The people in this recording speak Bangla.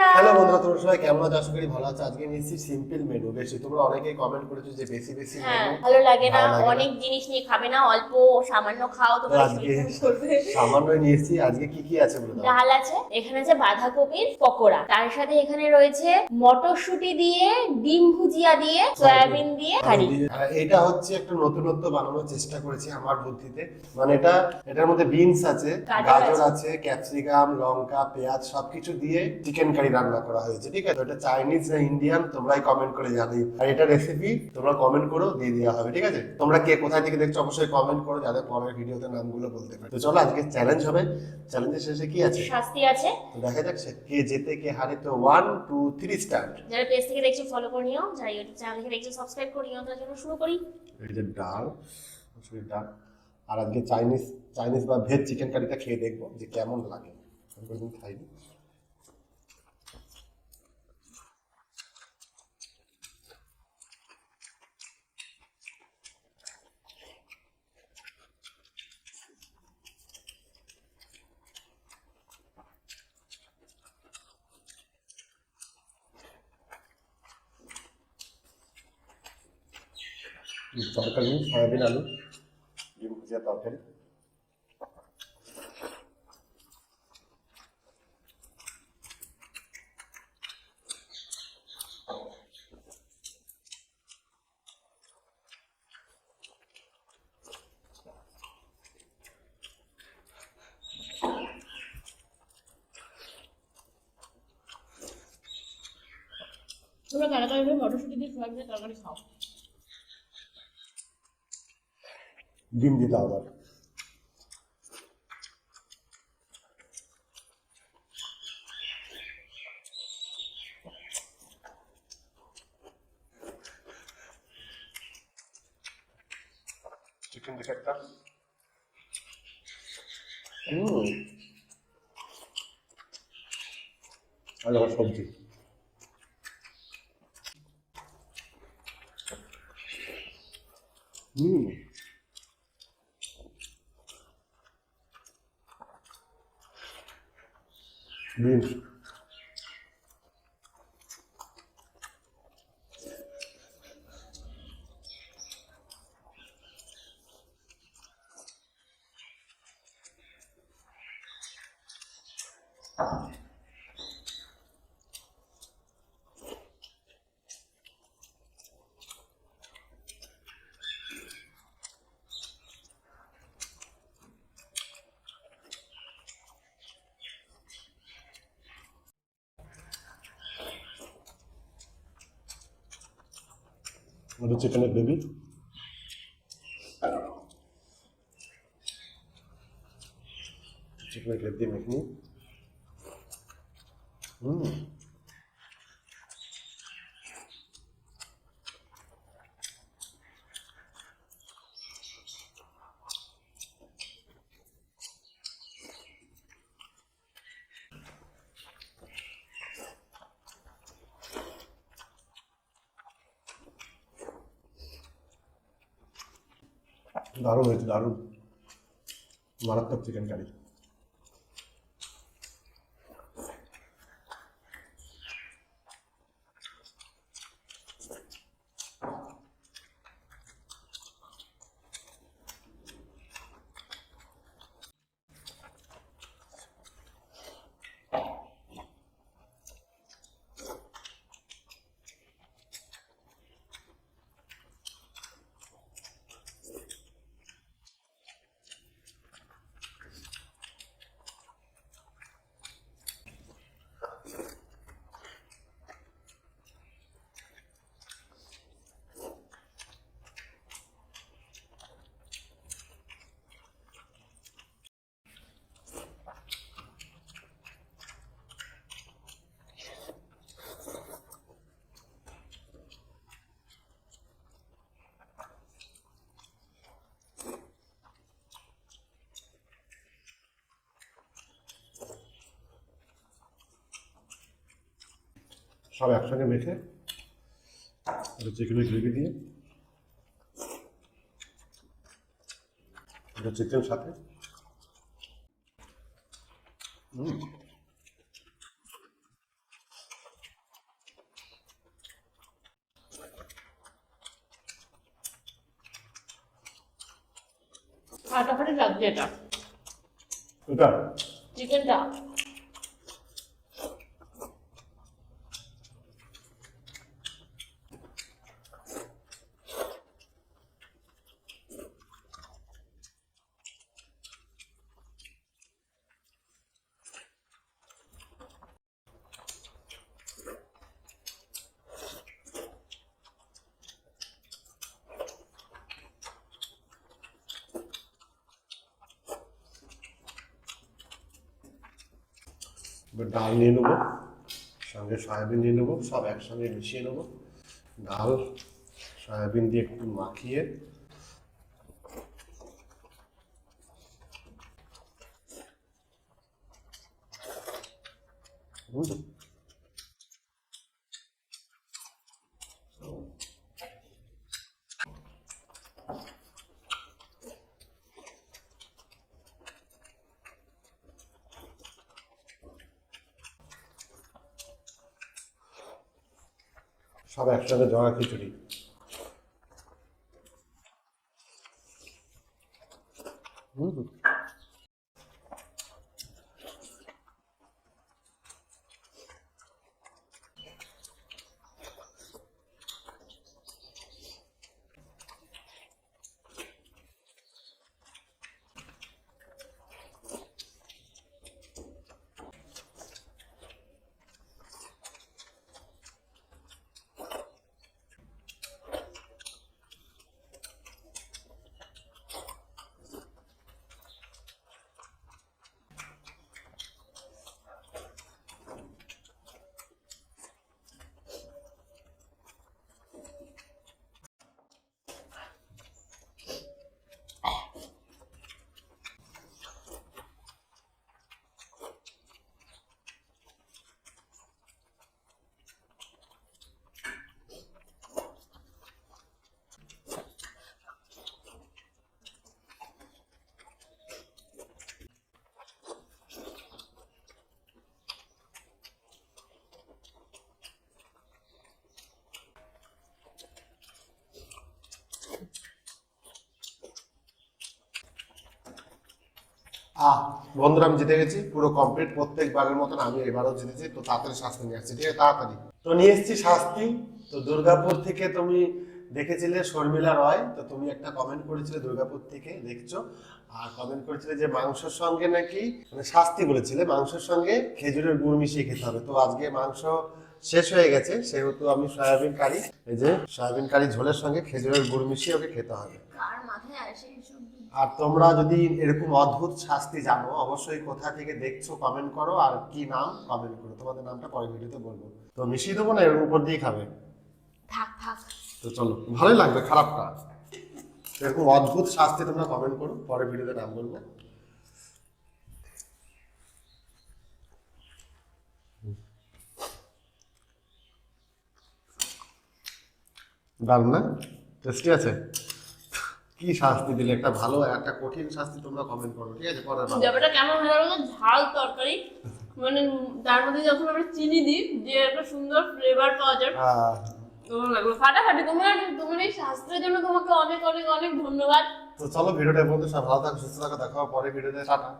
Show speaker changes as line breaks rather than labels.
হ্যালো বন্ধুরা তোমরা সবাই কেমন আছো? আশা করি ভালো আছো। আজকে নিয়েছি সিম্পল মেনু বেশি। তোমরা অনেকেই কমেন্ট করেছ যে বেশি বেশি
হ্যাঁ
মেনু
ভালো লাগে না।
ভালো লাগে না।
অনেক জিনিস নিয়ে খাবে না অল্প সামান্য খাও
তো
তোমার
আজকে
শরীর করবে।
সামান্যই নিয়ে এসেছি। আজকে কি কি আছে বলে
ডাল আছে এখানে আছে বাঁধাকপির পকোড়া। তার সাথে এখানে রয়েছে মটরশুঁটি দিয়ে ডিম ভুজিয়া দিয়ে সয়াবিন দিয়ে কারি
আর এটা হচ্ছে একটা নতুনত্ব বানানোর চেষ্টা করেছি আমার বুদ্ধিতে। মানে এটা এটার মধ্যে বিনস আছে
গাজর। আছে।
ক্যাপসিকাম লঙ্কা পেঁয়াজ সবকিছু দিয়ে চিকেন কারি রান্না করা হয়েছে ঠিক আছে? এটা চাইনিজ না ইন্ডিয়ান তোমরাই কমেন্ট করে জানিও আর এটা রেসিপি তোমরা কমেন্ট করো দিয়ে দেওয়া হবে ঠিক আছে? তোমরা কে কোথায় থেকে দেখছ অবশ্যই কমেন্ট করো যাতে পরের ভিডিওতে নামগুলো বলতে পারে। তো চলো আজকে চ্যালেঞ্জ হবে। চ্যালেঞ্জের শেষে কি আছে?
শাস্তি আছে।
তো দেখা যাক কে জেতে কে হারে। তো ওয়ান টু থ্রি স্টার্ট
যারা পেজ থেকে দেখছ ফলো করে নিও। যারা ইউটিউব চ্যানেল থেকে দেখছ সাবস্ক্রাইব করে নিও। তার জন্য শুরু করি।
এই যে ডাল মুসুরির ডাল। আর আজকে চাইনিজ চাইনিজ বা ভেজ চিকেন কারিটা খেয়ে দেখব যে কেমন লাগে। আমি কোনোদিন খাইনি। তরকারি সয়াবিন আলু ডিম ভুজিয়া তরকারি।
তোমরা কারা কারা মটরশুঁটি দিয়ে সয়াবিনের তরকারি খাও?
ডিম দিতে আবার চিকেন দেখে একটা হুম আর আবার Mensch. আমাদের চিকেনের বেবি চিকেনের গ্রেভ দিয়ে মেখে নিই। হুম। দারুণ হয়েছে দারুণ। মারাত্মক চিকেন কারি সব একসঙ্গে মেখে এটা চিকেনের গ্রেভি দিয়ে। এটা চিকেন সাথে। হুম।
ফাটাফাটি লাগছে এটা।
এটা?
চিকেনটা?
ডাল নিয়ে নেব, সঙ্গে সয়াবিন নিয়ে নেব, সব একসঙ্গে মিশিয়ে নেব ডাল, সয়াবিন দিয়ে একটু মাখিয়ে হুম। সব একসঙ্গে জড়া খিচুড়ি। আহ, বন্ধুরা, আমি জিতে গেছি, পুরো কমপ্লিট প্রত্যেকবারের মতন আমি এবারও জিতেছি, তো তাড়াতাড়ি শাস্তি নিয়ে আসছি, ঠিক আছে? তাড়াতাড়ি। তো নিয়ে এসেছি শাস্তি, তো দুর্গাপুর থেকে তুমি দেখেছিলে শর্মিলা রয়, তো তুমি একটা কমেন্ট করেছিলে দুর্গাপুর থেকে, দেখছ? আর কমেন্ট করেছিলে যে মাংসের সঙ্গে নাকি মানে শাস্তি বলেছিলে, মাংসের সঙ্গে খেজুরের গুড় মিশিয়ে খেতে হবে। তো আজকে মাংস শেষ হয়ে গেছে, সেহেতু আমি সয়াবিন কারি, এই যে সয়াবিন কারি ঝোলের সঙ্গে খেজুরের গুড় মিশিয়ে ওকে খেতে হবে।
কার মাথায় আসে
আর তোমরা যদি এরকম অদ্ভুত শাস্তি জানো অবশ্যই কোথা থেকে দেখছ কমেন্ট করো আর কি নাম কমেন্ট করো। তোমাদের নামটা পরের ভিডিওতে বলব। তো মিশিয়ে দেবো না এর উপর দিয়ে খাবে?
থাক থাক।
তো চলো ভালোই লাগবে খারাপ না এরকম অদ্ভুত শাস্তি তোমরা কমেন্ট করো পরের ভিডিওতে নাম বলব। দারুণ না? টেস্টি আছে? কি শাস্তি দিলে? একটা ভালো একটা কঠিন শাস্তি তোমরা কমেন্ট করো ঠিক আছে? পরের
ব্যাপারটা কেমন হলো ঝাল তরকারি। মানে তার মধ্যে যখন আমরা চিনি দিই যে একটা সুন্দর ফ্লেভার পাওয়া যায়। হ্যাঁ। লাগল? ফাটাফাটি তোমার তোমার এই শাস্ত্রের জন্য তোমাকে অনেক অনেক অনেক ধন্যবাদ।
তো চলো ভিডিওটা বলতে সব ভালো থাকো সুস্থ থাকো দেখা পরে ভিডিওতে। টাটা।